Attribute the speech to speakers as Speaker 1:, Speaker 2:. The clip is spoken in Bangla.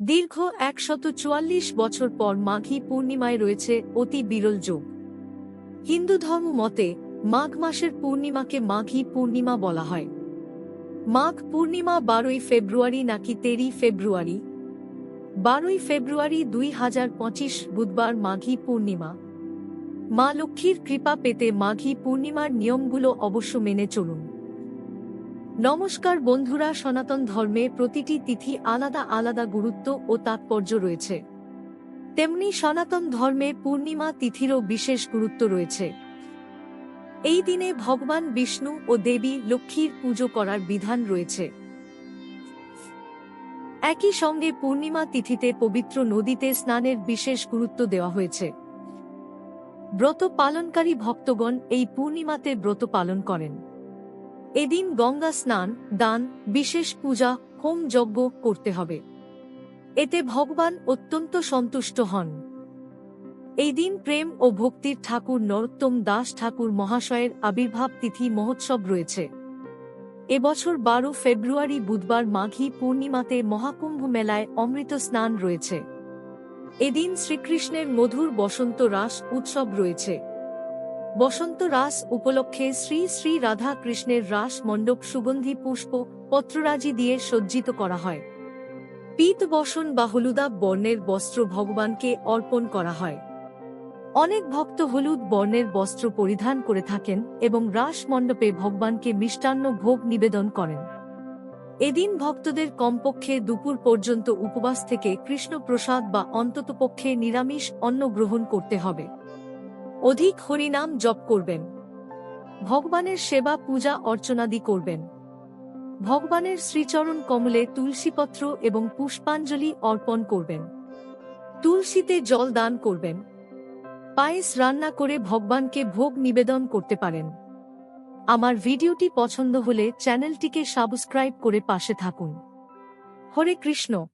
Speaker 1: দীর্ঘ একশত চুয়াল্লিশ বছর পর মাঘী পূর্ণিমায় রয়েছে অতি বিরল যোগ। হিন্দু ধর্ম মতে, মাঘ মাসের পূর্ণিমাকে মাঘী পূর্ণিমা বলা হয়। মাঘ পূর্ণিমা বারোই ফেব্রুয়ারি নাকি তেরোই ফেব্রুয়ারি? বারোই ফেব্রুয়ারি দুই হাজার পঁচিশ বুধবার মাঘী পূর্ণিমা। মা লক্ষ্মীর কৃপা পেতে মাঘী পূর্ণিমার নিয়মগুলো অবশ্য মেনে চলুন। নমস্কার বন্ধুরা, সনাতন ধর্মে প্রতিটি তিথি আলাদা আলাদা গুরুত্ব ও তাৎপর্য রয়েছে। তেমনি সনাতন ধর্মে পূর্ণিমা তিথিরও বিশেষ গুরুত্ব রয়েছে। এই দিনে ভগবান বিষ্ণু ও দেবী লক্ষ্মীর পুজো করার বিধান রয়েছে। একই সঙ্গে পূর্ণিমা তিথিতে পবিত্র নদীতে স্নানের বিশেষ গুরুত্ব দেওয়া হয়েছে। ব্রত পালনকারী ভক্তগণ এই পূর্ণিমাতে ব্রত পালন করেন। এদিন গঙ্গা স্নান, দান, বিশেষ পূজা, হোম যজ্ঞ করতে হবে। এতে ভগবান অত্যন্ত সন্তুষ্ট হন। এই দিন প্রেম ও ভক্তির ঠাকুর নরোত্তম দাস ঠাকুর মহাশয়ের আবির্ভাব তিথি মহোৎসব রয়েছে। এবছর বারো ফেব্রুয়ারি বুধবার মাঘী পূর্ণিমাতে মহাকুম্ভ মেলায় অমৃত স্নান রয়েছে। এদিন শ্রীকৃষ্ণের মধুর বসন্ত রাস উৎসব রয়েছে। বসন্ত রাস উপলক্ষে শ্রী শ্রী রাধা কৃষ্ণের রাস মণ্ডপ সুগন্ধি পুষ্প পত্ররাজি দিয়ে সজ্জিত করা হয়। পীত বসন বা হলুদাব বর্ণের বস্ত্র ভগবানকে অর্পণ করা হয়। অনেক ভক্ত হলুদ বর্ণের বস্ত্র পরিধান করে থাকেন এবং রাস মণ্ডপে ভগবানকে মিষ্টান্ন ভোগ নিবেদন করেন। এদিন ভক্তদের কমপক্ষে দুপুর পর্যন্ত উপবাস থেকে কৃষ্ণ প্রসাদ বা অন্ততপক্ষে নিরামিষ অন্ন গ্রহণ করতে হবে। অধিক হরিনাম জপ করবেন। ভগবানের সেবা, পূজা, অর্চনাদি করবেন। ভগবানের শ্রীচরণ কমলে তুলসীপত্র এবং পুষ্পাঞ্জলি অর্পণ করবেন। তুলসীতে জল দান করবেন। পায়েস রান্না করে ভগবানকে ভোগ নিবেদন করতে পারেন। আমার ভিডিওটি পছন্দ হলে চ্যানেলটিকে সাবস্ক্রাইব করে পাশে থাকুন। হরে কৃষ্ণ।